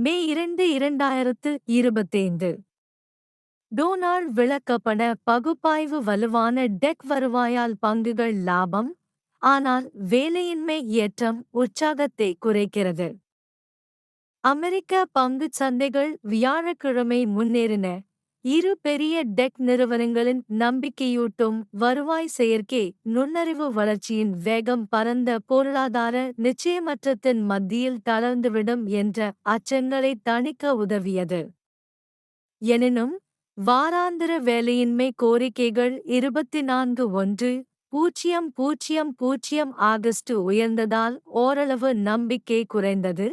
மே இரண்டு இரண்டாயிரத்து இருபத்தைந்து. டோனால் விளக்கப்பட பகுப்பாய்வு வலுவான டெக் வருவாயால் பங்குகள் லாபம் ஆனால் வேலையின்மை ஏற்றம் உற்சாகத்தை குறைக்கிறது. அமெரிக்க பங்குச் சந்தைகள் வியாழக்கிழமை முன்னேறின. இரு பெரிய டெக் நிறுவனங்களின் நம்பிக்கையூட்டும் வருவாய் செயற்கை நுண்ணறிவு வளர்ச்சியின் வேகம் பரந்த பொருளாதார நிச்சயமற்றத்தின் மத்தியில் தளர்ந்துவிடும் என்ற அச்சங்களை தணிக்க உதவியது. எனினும் வாராந்திர வேலையின்மை கோரிக்கைகள் இருபத்தி நான்கு ஒன்று பூஜ்ஜியம் பூஜ்ஜியம் பூஜ்ஜியம் ஆகஸ்ட் உயர்ந்ததால் ஓரளவு நம்பிக்கை குறைந்தது.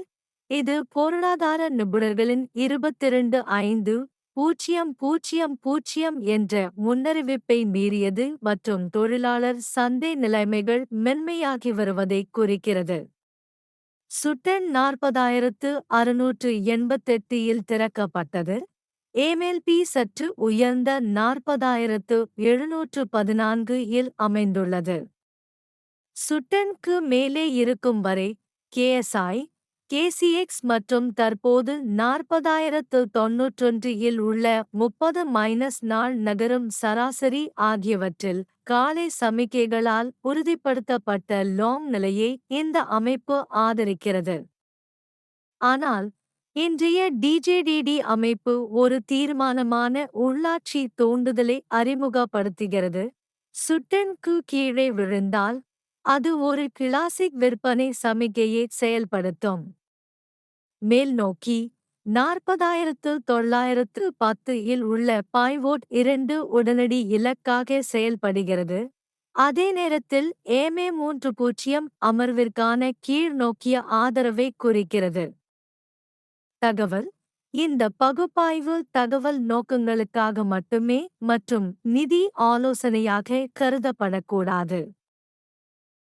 இது பொருளாதார நிபுணர்களின் இருபத்திரண்டு ஐந்து பூஜ்ஜியம் பூஜ்ஜியம் பூஜ்ஜியம் என்ற முன்னறிவிப்பை மீறியது மற்றும் தொழிலாளர் சந்தை நிலைமைகள் மென்மையாகி வருவதை குறிக்கிறது. சுட்டன் நாற்பதாயிரத்து அறுநூற்று எண்பத்தெட்டு இல் திறக்கப்பட்டது. ஏமெல்பி சற்று உயர்ந்த நாற்பதாயிரத்து எழுநூற்று பதினான்கு இல் அமைந்துள்ளது. சுட்டனுக்கு மேலே இருக்கும் வரை கேஎஸ்ஐ கேசிஎக்ஸ் மற்றும் தற்போது நாற்பதாயிரத்து தொன்னூற்றொன்று இல் உள்ள முப்பது மைனஸ் நாள் நகரும் சராசரி ஆகியவற்றில் காலை சமிக்கைகளால் உறுதிப்படுத்தப்பட்ட லாங் நிலையை இந்த அமைப்பு ஆதரிக்கிறது. ஆனால் இன்றைய டிஜேடிடி அமைப்பு ஒரு தீர்மானமான உள்ளாட்சி தூண்டுதலை அறிமுகப்படுத்துகிறது. சுட்டனுக்கு கீழே விழுந்தால் அது ஒரு கிளாசிக் விற்பனை சமிக்கையை செயல்படுத்தும். மேல் நோக்கி நாற்பதாயிரத்து தொள்ளாயிரத்து பத்து இல் உள்ள பாய்வோட் இரண்டு உடனடி இலக்காக செயல்படுகிறது. அதே நேரத்தில் ஏமே மூன்று பூஜ்ஜியம் அமர்விற்கான கீழ் நோக்கிய ஆதரவை குறிக்கிறது. தகவல் இந்த பகுப்பாய்வு தகவல் நோக்கங்களுக்காக மட்டுமே மற்றும் நிதி ஆலோசனையாக கருதப்படக்கூடாது.